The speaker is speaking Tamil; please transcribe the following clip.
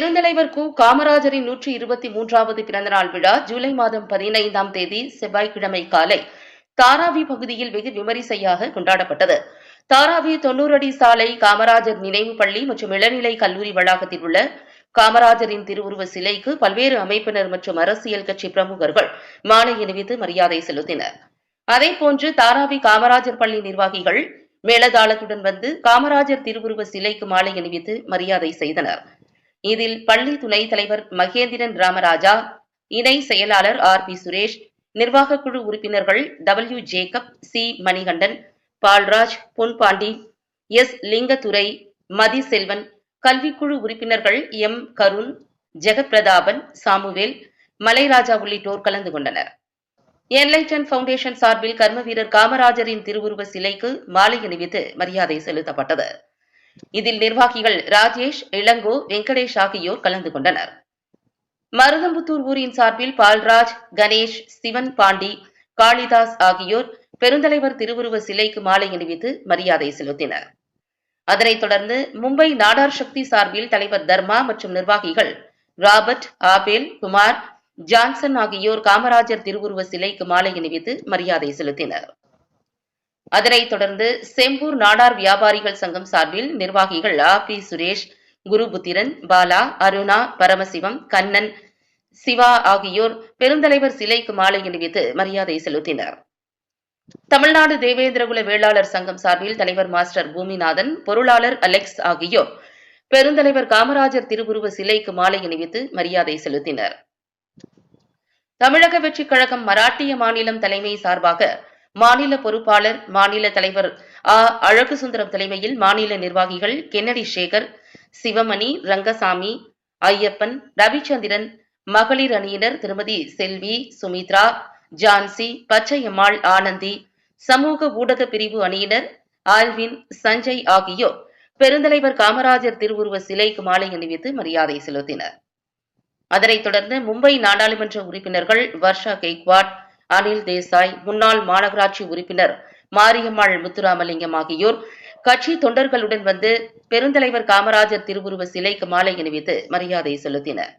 பெருந்தலைவர் கு. காமராஜரின் நூற்றி இருபத்தி மூன்றாவது பிறந்தநாள் விழா ஜூலை மாதம் பதினைந்தாம் தேதி செவ்வாய்க்கிழமை காலை தாராவி பகுதியில் வெகு விமரிசையாக கொண்டாடப்பட்டது. தாராவி தொன்னூறு அடி சாலை காமராஜர் நினைவு பள்ளி மற்றும் இளநிலை கல்லூரி வளாகத்தில் உள்ள காமராஜரின் திருவுருவ சிலைக்கு பல்வேறு அமைப்பினர் மற்றும் அரசியல் கட்சி பிரமுகர்கள் மாலை அணிவித்து மரியாதை செலுத்தினர். அதேபோன்று தாராவி காமராஜர் பள்ளி நிர்வாகிகள் மேலதாளத்துடன் வந்து காமராஜர் திருவுருவ சிலைக்கு மாலை அணிவித்து மரியாதை செய்தனர். இதில் பள்ளி துணைத் தலைவர் மகேந்திரன் ராமராஜா இணை செயலாளர் ஆர் பி சுரேஷ் நிர்வாகக் குழு உறுப்பினர்கள் W Jacob C Manikandan Palraj Ponpandi S Lingathurai Mathi Selvan கல்விக்குழு உறுப்பினர்கள் எம் கருண் ஜெகப்பிரதாபன் சாமுவேல் மலைராஜா உள்ளிட்டோர் கலந்து கொண்டனர். என்லைட்டன் ஃபவுண்டேஷன் சார்பில் கர்ம வீரர் காமராஜரின் திருவுருவ சிலைக்கு மாலை அணிவித்து மரியாதை செலுத்தப்பட்டது. இதில் நிர்வாகிகள் ராஜேஷ் இளங்கோ வெங்கடேஷ் ஆகியோர் கலந்து கொண்டனர். மருதம்புத்தூர் ஊரின் சார்பில் பால்ராஜ் கணேஷ் சிவன் பாண்டி காளிதாஸ் ஆகியோர் பெருந்தலைவர் திருவுருவ சிலைக்கு மாலை அணிவித்து மரியாதை செலுத்தினர். அதனைத் தொடர்ந்து மும்பை நாடார் சக்தி சார்பில் தலைவர் தர்மா மற்றும் நிர்வாகிகள் ராபர்ட் ஆபேல் குமார் ஜான்சன் ஆகியோர் காமராஜர் திருவுருவ சிலைக்கு மாலை அணிவித்து மரியாதை செலுத்தினர். அதனைத் தொடர்ந்து செம்பூர் நாடார் வியாபாரிகள் சங்கம் சார்பில் நிர்வாகிகள் ஆ. பி. சுரேஷ் குருபுத்திரன் பாலா அருணா பரமசிவம் கண்ணன் சிவா ஆகியோர் பெருந்தலைவர் சிலைக்கு மாலை அணிவித்து மரியாதை செலுத்தினர். தமிழ்நாடு தேவேந்திரகுல வேளாளர் சங்கம் சார்பில் தலைவர் மாஸ்டர் பூமிநாதன் பொருளாளர் அலெக்ஸ் ஆகியோர் பெருந்தலைவர் காமராஜர் திருவுருவ சிலைக்கு மாலை அணிவித்து மரியாதை செலுத்தினர். தமிழக வெற்றிக் கழகம் மராட்டிய மாநிலம் தலைமை சார்பாக மாநில பொறுப்பாளர் மாநில தலைவர் ஆ அழகு சுந்தரம் தலைமையில் மாநில நிர்வாகிகள் கென்னடி சேகர் சிவமணி ரங்கசாமி ஐயப்பன் ரவிச்சந்திரன் மகளிர் அணியினர் திருமதி செல்வி சுமித்ரா ஜான்சி பச்சையம்மாள் ஆனந்தி சமூக ஊடக பிரிவு அணியினர் ஆல்வின் சஞ்சய் ஆகியோர் பெருந்தலைவர் காமராஜர் திருவுருவ சிலைக்கு மாலை அணிவித்து மரியாதை செலுத்தினர். அதனைத் தொடர்ந்து மும்பை நாடாளுமன்ற உறுப்பினர்கள் வர்ஷா கெய்க்வாட் அனில் தேசாய் முன்னாள் மாநகராட்சி உறுப்பினர் மாரியம்மாள் முத்துராமலிங்கம் ஆகியோர் கட்சி தொண்டர்களுடன் வந்து பெருந்தலைவர் காமராஜர் திருவுருவ சிலைக்கு மாலை அணிவித்து மரியாதை செலுத்தினர்.